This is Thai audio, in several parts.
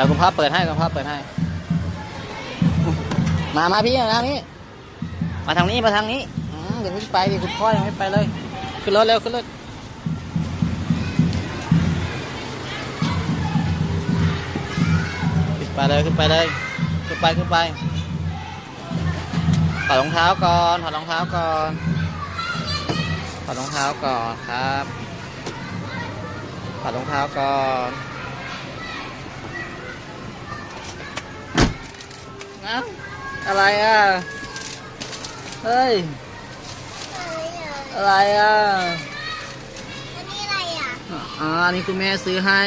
เอาคุณพ่อเปิดให้คุณพ่อเปิดให้ มามาพี่มาทางนี้ มาทางนี้มาทางนี้อืมเดี๋ยวพี่ไปดิคุณพ่อยังไม่ไปเลย ขึ้นรถเร็วขึ้นรถขึ้นไปเลยขึ้นไปเลยขึ้นไปขึ้นไปถอดรองเท้าก่อนถอดรองเท้าก่อนถอดรองเท้าก่อนครับถอดรองเท้าก่อน เอ้าอะไรอะ เฮ้ย อะไรอะ อันนี้อะไรอะอ๋ออันนี้คุณแม่ซื้อให้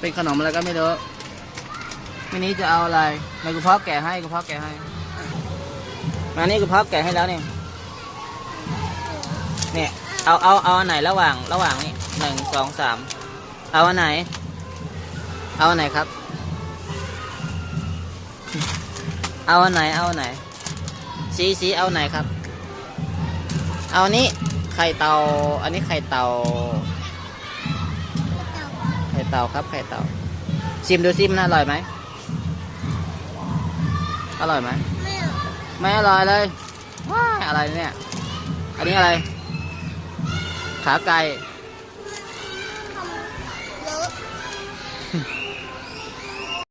เป็นขนมอะไรก็ไม่รู้มินี้จะเอาอะไรในคุณพ่อแกะให้คุณพ่อแกะให้มานี่คุณพ่อแกะให้แล้วนี่เนี่ยเอาเอาเอาอันไหนระหว่างระหว่างนี้หนึ่งสองสามเอาอันไหน เอาอันไหนครับ เอาไหนเอาไหนสีสีเอาไหนครับ เอานี้ไข่เตาอันนี้ไข่เตาไข่เตาครับไข่เตาชิมดูซิมันอร่อยไหมอร่อยไหมไม่อร่อยเลยอะไรเนี่ย อันนี้อะไร ขาไก่